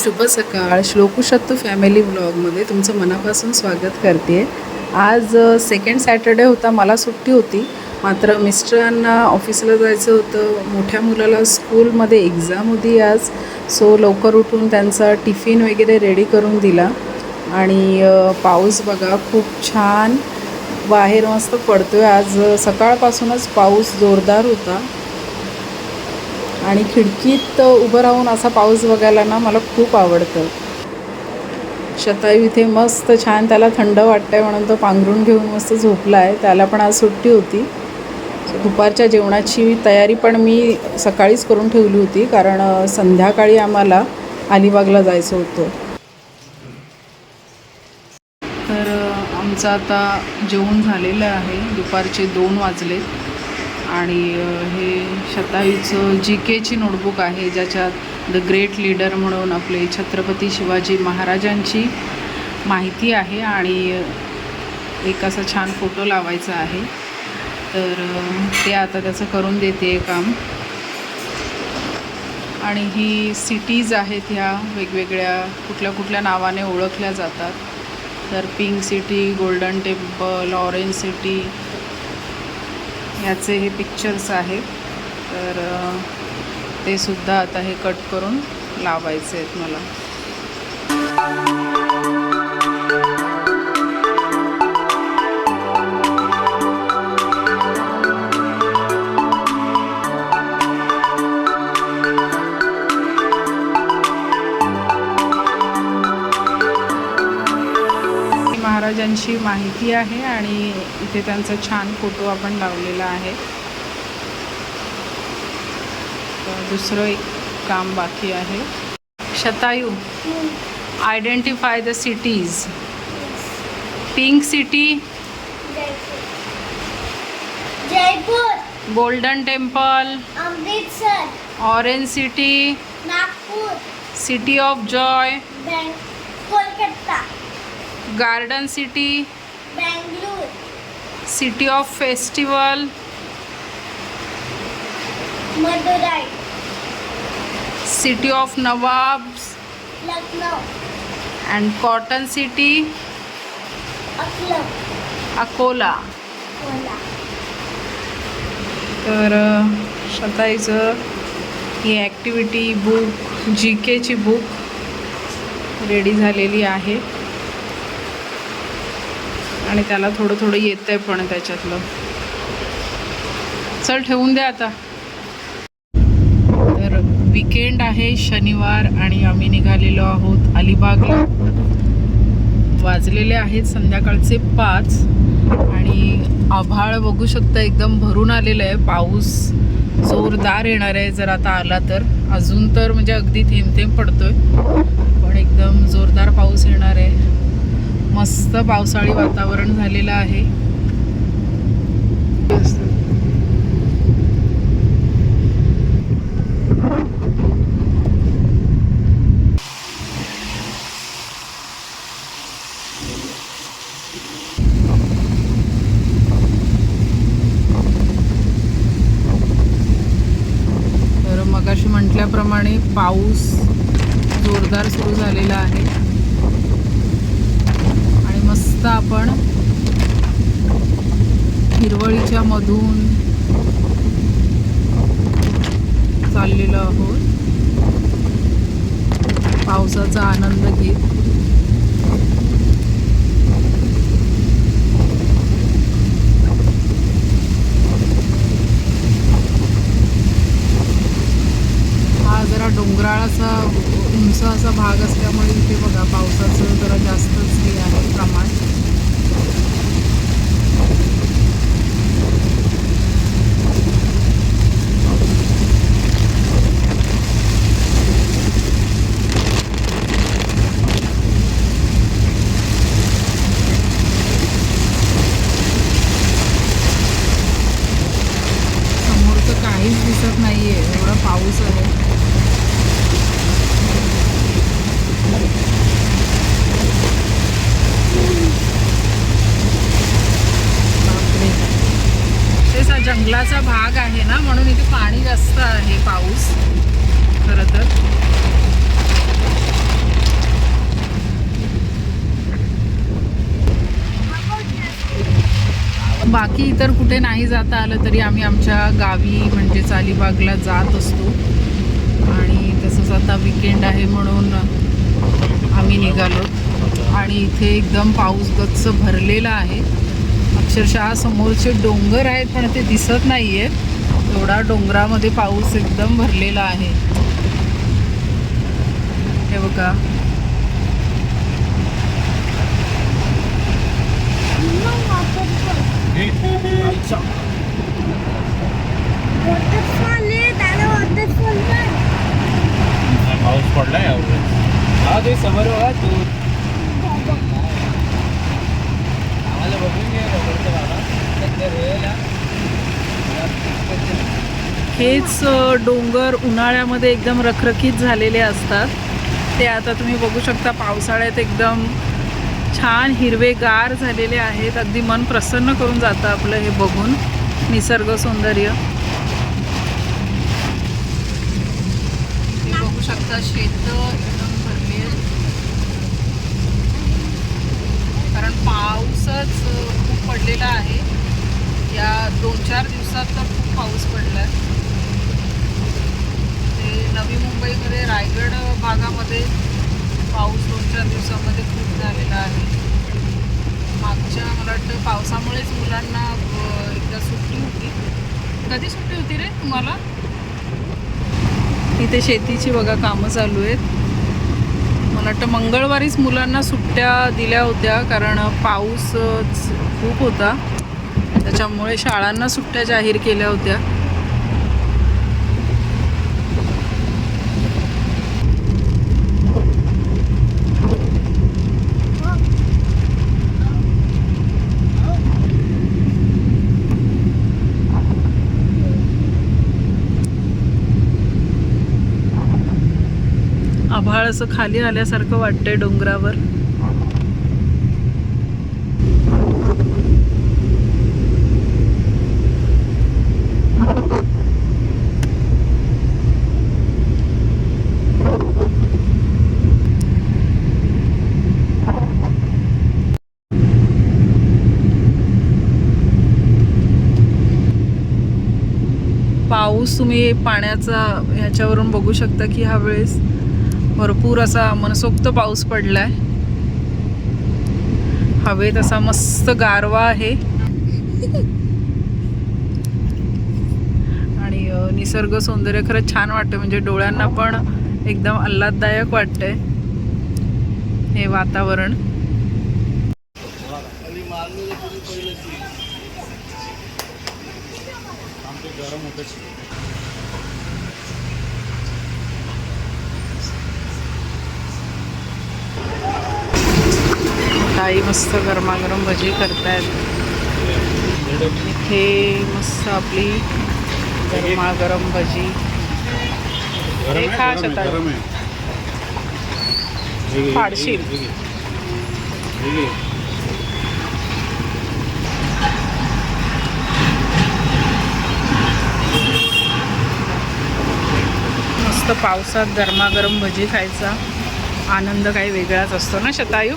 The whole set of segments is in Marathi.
शुभ सकाळ. श्लोकुशत्तू फॅमिली व्लॉगमध्ये तुमचं मनापासून स्वागत करते. आज सेकंड सॅटर्डे होता मला सुट्टी होती. मात्र मिस्टरांना ऑफिसला जायचं होतं. मोठ्या मुलाला स्कूलमध्ये एक्झाम होती आज. सो लवकर उठून त्यांचा टिफिन वगैरे रेडी करून दिला. आणि पाऊस बघा खूप छान. बाहेर मस्त पडतो आहे आज सकाळपासूनच पाऊस जोरदार होता. आणि खिडकीत उभं राहून असा पाऊस बघायला ना मला खूप आवडतं. शतायू इथे मस्त छान त्याला थंड वाटतंय म्हणून तो पांघरून घेऊन मस्त झोपला आहे त्याला पण आज सुट्टी होती. दुपारच्या जेवणाची तयारी पण मी सकाळीच करून ठेवली होती कारण संध्याकाळी आम्हाला अलिबागला जायचं होतं. तर आमचं आता जेवण झालेलं आहे. दुपारचे दोन वाजले आणि हे शताईचं जी केची नोटबुक आहे ज्याच्यात द ग्रेट लीडर म्हणून आपले छत्रपती शिवाजी महाराजांची माहिती आहे आणि एक असा छान फोटो लावायचा आहे. तर ते आता त्याचं करून देते काम. आणि ही सिटीज आहेत ह्या वेगवेगळ्या कुठल्या कुठल्या नावाने ओळखल्या जातात. तर pink city golden temple orange city याचे हे पिक्चर्स आहेत. तर ते सुद्धा आता हे कट करून लावायचे आहेत मला. महाराजांची माहिती आहे आणि इथे त्यांचा छान फोटो आपण लावलेला आहे. दुसरं एक काम बाकी आहे. Shatayu identify the cities pink city Jaipur. Golden temple Amritsar. Orange city Nagpur. City of joy Kolkata. Garden city Bangalore city of festival Madurai city of nawabs Lucknow and cotton city Akola Cola तर शताईचं ही ॲक्टिव्हिटी बुक जी केची बुक रेडी झालेली आहे. आणि त्याला थोडं थोडं येतं आहे पण त्याच्यातलं. चल ठेवून द्या आता. तर विकेंड आहे शनिवार आणि आम्ही निघालेलो आहोत अलिबागला. वाजलेले आहेत संध्याकाळचे पाच आणि आभाळ बघू शकता एकदम भरून आलेलं आहे. पाऊस जोरदार येणार आहे जर आता आला तर. अजून तर म्हणजे अगदी थेंब थेंब पडतोय पण एकदम जोरदार पाऊस येणार आहे. मस्त पावसाळी वातावरण झालेलं आहे तर मगाशी म्हटल्याप्रमाणे पाऊस जोरदार सुरू झालेला आहे आणि मस्त आपण हिरवळीच्या मधून चाललेलो आहोत. पावसाचा आनंद घेत. हा जरा डोंगराळ असा उंच असा भाग असल्यामुळे इथे बघा पावसाचं जरा जास्तच हे आहे प्रमाण समोरचं काहीच दिसत नाहीये एवढा पाऊस आहे बापरे. तेच हा जंगलाचा भाग आहे ना म्हणून इथे पाणी जास्त आहे पाऊस खरं तर बाकी इतर कुठे नाही जाता आलं तरी आम्ही आमच्या गावी म्हणजेच अलिबागला जात असतो. आणि तसंच आता विकेंड आहे म्हणून आम्ही निघालो. आणि इथे एकदम पाऊस गच्च भरलेला आहे. अक्षरशः समोरचे डोंगर आहेत पण ते दिसत नाही आहेत एवढा डोंगरामध्ये पाऊस एकदम भरलेला आहे. हे बघा. पाऊस पडलाय यावेळेस हा ते समोर बघा तू. आम्हाला बघून घे रबरचं बाबा. सध्या रोयला हेच डोंगर उन्हाळ्यामध्ये एकदम रखरखीत झालेले असतात. ते आता तुम्ही बघू शकता पावसाळ्यात एकदम छान हिरवेगार झालेले आहेत. अगदी मन प्रसन्न करून जातं आपलं हे बघून. निसर्ग सौंदर्य. तुम्ही बघू शकता शेत एकदम भरली कारण पाऊसच खूप पडलेला आहे. या दोन चार दिवसात तर खूप पाऊस पडला आहे ते नवी मुंबईमध्ये रायगड भागामध्ये पाऊस दोन चार दिवसामध्ये खूप झालेला आहे. मागच्या मला वाटतं पावसामुळेच मुलांना एकदा सुट्टी होती. कधी सुट्टी होती रे तुम्हाला? इथे शेतीची बघा कामं चालू आहेत. मला वाटतं मंगळवारीच मुलांना सुट्ट्या दिल्या होत्या कारण पाऊस खूप होता. त्याच्यामुळे शाळांना सुट्ट्या जाहीर केल्या होत्या. आभाळ असं खाली आल्यासारखं वाटतंय डोंगरावर. पाऊस तुम्ही पाण्याचा ह्याच्यावरून बघू शकता की ह्या वेळेस भरपूर असा मनसोक्त पाऊस पडला आहे हवेत असा मस्त गारवा आहे. आणि निसर्ग सौंदर्य खरंच छान वाटतं म्हणजे डोळ्यांना पण एकदम आल्हाददायक वाटतंय हे वातावरण. गरम होतं ताई मस्त गरमागरम भजी करतायत. इथे मस्त आपली गरमागरम भजी. हे खा घे. मस्त पावसात गरमागरम भजी खायचा. आनंद काही वेगळाच असतो ना शतायू?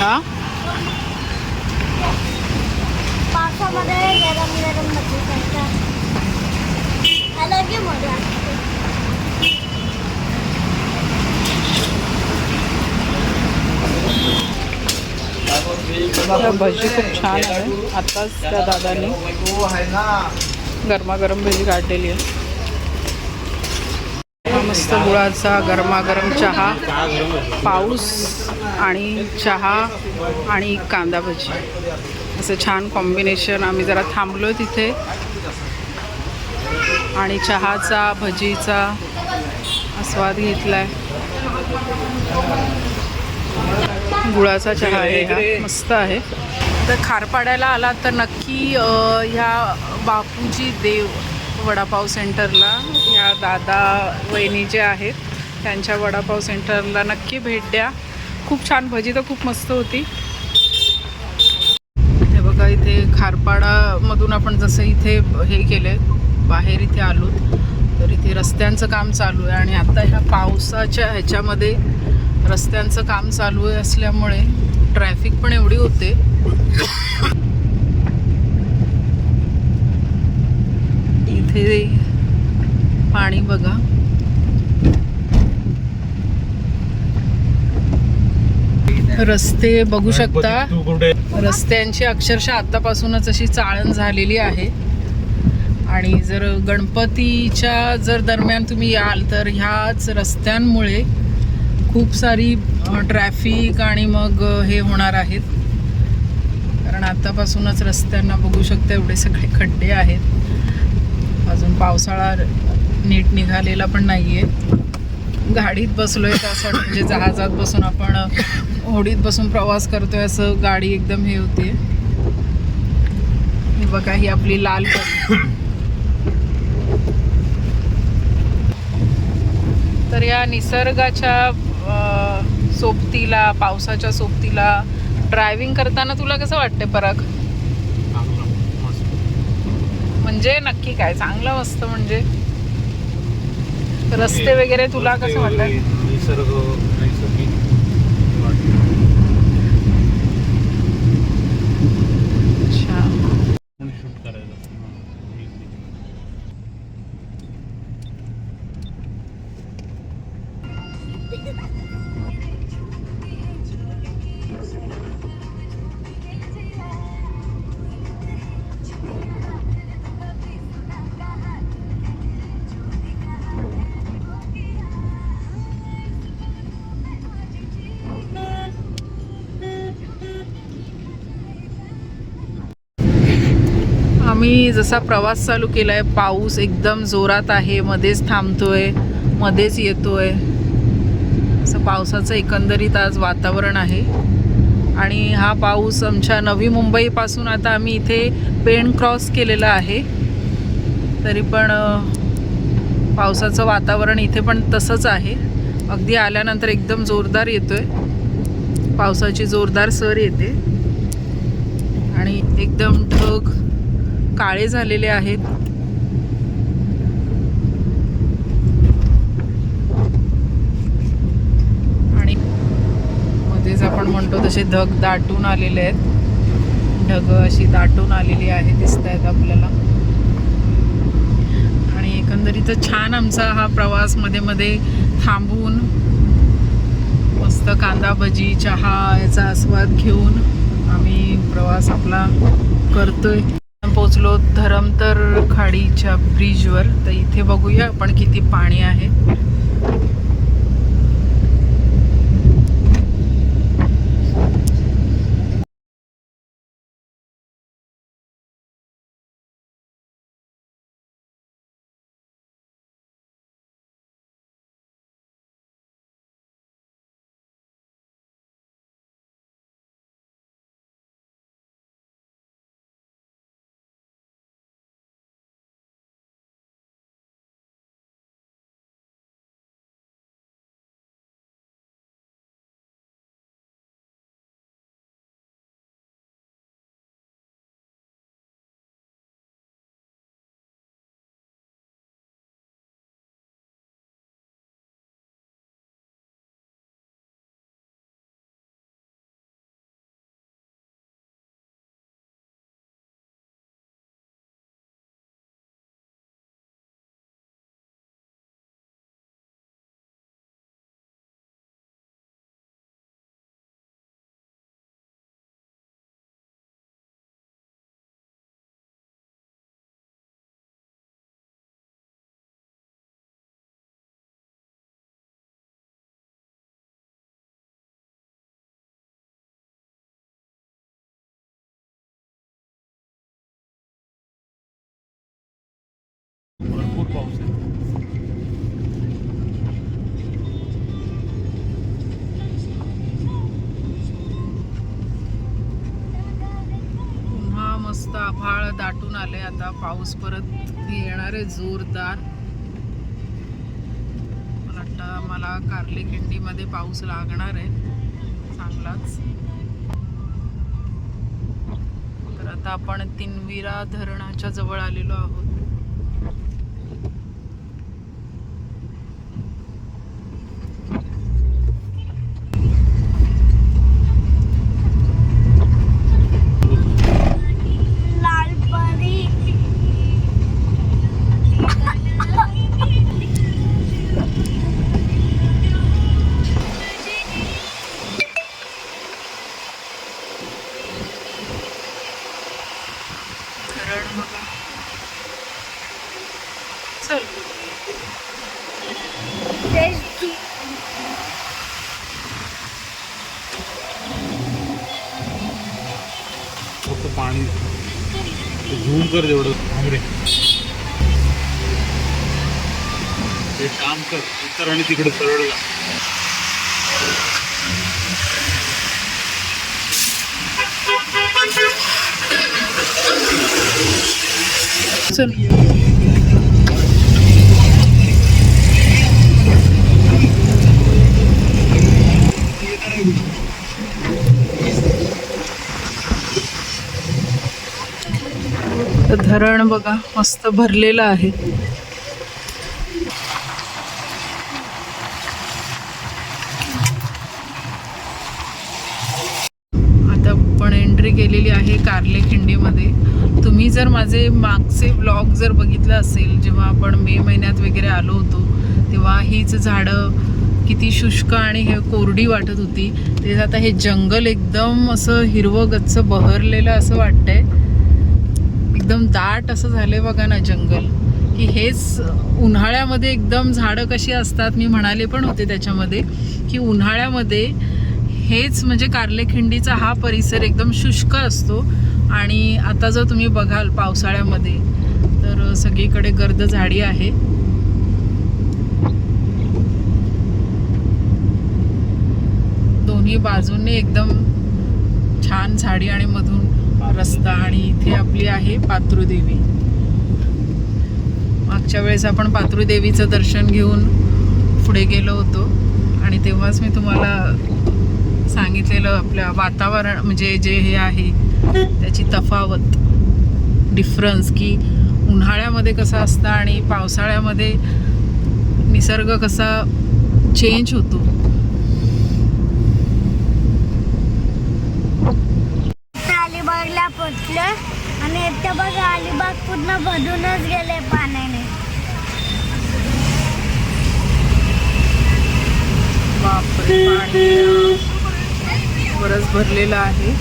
हा? पावसामध्ये गरम गरम भजी खायचं अलग ही मजा असते. त्या भजी खूप छान आहे. आत्ताच त्या दादाने आहे ना. गरमागरम भजी काढलेली आहे. हा मस्त गुळाचा गरमागरम चहा पाऊस आणि चहा आणि कांदा भजी. असं छान कॉम्बिनेशन आम्ही जरा थांबलो तिथे. आणि चहाचा भजीचा आस्वाद घेतलाय. गुळाचा चहा आहे हा मस्त आहे. तर खारपाड्याला आला तर नक्की ह्या बापूजी देव वडापाव सेंटरला. ह्या दादा वहिनी जे आहेत त्यांच्या वडापाव सेंटरला नक्की भेट द्या. खूप छान भजी तर खूप मस्त होती. हे बघा इथे खारपाडामधून आपण जसं इथे हे केले बाहेर इथे आलो तर इथे रस्त्यांचं काम चालू आहे आणि आता ह्या पावसाच्या ह्याच्यामध्ये रस्त्यांचं काम चालू आहे असल्यामुळे ट्रॅफिक पण एवढी होते इथे पाणी बघा. रस्ते बघू शकता. रस्त्यांची अक्षरशः आत्तापासूनच अशी चाळण झालेली आहे. आणि जर गणपतीच्या जर दरम्यान तुम्ही याल तर ह्याच रस्त्यांमुळे खूप सारी ट्रॅफिक आणि मग हे होणार आहेत. कारण आत्तापासूनच रस्त्यांना बघू शकता एवढे सगळे खड्डे आहेत. अजून पावसाळा नीट निघालेला पण नाही आहे गाडीत बसलोय तर असं म्हणजे जहाजात बसून आपण होडीत बसून प्रवास करतोय असं गाडी एकदम हे होते. हे बघा ही आपली लाल तर या निसर्गाच्या सोबतीला पावसाच्या सोबतीला ड्रायव्हिंग करताना तुला कसं वाटते मस्त. म्हणजे नक्की काय? चांगलं मस्त म्हणजे? रस्ते वगैरे तुला कसं वाटतं निसर्ग नैसर्गिक आम्ही जसा प्रवास चालू केला आहे पाऊस एकदम जोरात आहे मध्येच थांबतोय मध्येच येतोय. असं पावसाचं एकंदरीत आज वातावरण आहे. आणि हा पाऊस आमच्या नवी मुंबईपासून आता आम्ही इथे पेण क्रॉस केलेला आहे. तरी पण पावसाचं वातावरण इथे पण तसंच आहे. अगदी आल्यानंतर एकदम जोरदार येतो आहे पावसाची जोरदार सर येते. आणि एकदम ढग काळे झालेले आहेत. आणि मध्येच आपण म्हणतो तसे ढग दाटून आलेले आहेत. ढग अशी दाटून आलेली आहे दिसत आहेत आपल्याला. आणि एकंदरीत छान आमचा हा प्रवासमध्ये मध्ये थांबून मस्त कांदा भजी चहा याचा आस्वाद घेऊन आम्ही प्रवास आपला करतोय. पोचलो धरमतर खाडीच्या ब्रिजवर तर इथे बघूया आपण किती पाणी आहे. भरपूर पाऊस आहे. पुन्हा मस्त आभाळ दाटून आले आता. पाऊस परत येणार आहे जोरदार. मला वाटतं मला कार्ले खिंडीमध्ये पाऊस लागणार आहे. चांगलाच. तर आता आपण तिनविरा धरणाच्या जवळ आलेलो आहोत. कर तेवढं थांब ते काम कर. उत्तर आणि तिकडे सरळ जा. चल. धरण बघा मस्त भरलेलं आहे. आता पण एंट्री केलेली आहे कार्ले खिंडीमध्ये. तुम्ही जर माझे मागचे ब्लॉग जर बघितलं असेल जेव्हा आपण मे महिन्यात वगैरे आलो होतो तेव्हा हीच झाडं किती शुष्क आणि हे कोरडी वाटत होती. ते आता हे जंगल एकदम असं हिरवं गच्च बहरलेलं असं वाटतंय. एकदम दाट असं झालंय बघा ना जंगल. की हेच उन्हाळ्यामध्ये एकदम झाडं कशी असतात मी म्हणाले पण होते त्याच्यामध्ये की उन्हाळ्यामध्ये हेच म्हणजे कार्लेखिंडीचा हा परिसर एकदम शुष्क असतो. आणि आता जर तुम्ही बघाल पावसाळ्यामध्ये तर सगळीकडे गर्द झाडी आहे. दोन्ही बाजूंनी एकदम छान झाडी आणि मधून रस्ता आणि इथे आपली आहे पातृदेवी मागच्या वेळेस आपण पातृदेवीचं दर्शन घेऊन पुढे गेलो होतो आणि तेव्हाच मी तुम्हाला सांगितलेलं आपल्या वातावरण म्हणजे जे हे आहे त्याची तफावत डिफरन्स की उन्हाळ्यामध्ये कसं असतं आणि पावसाळ्यामध्ये निसर्ग कसा चेंज होतो अलिबागला पोचलं आणि इथं बघा अलिबाग पूर्ण भरूनच गेले पाण्याने. बापरे पाणी बरंच भरलेलं आहे.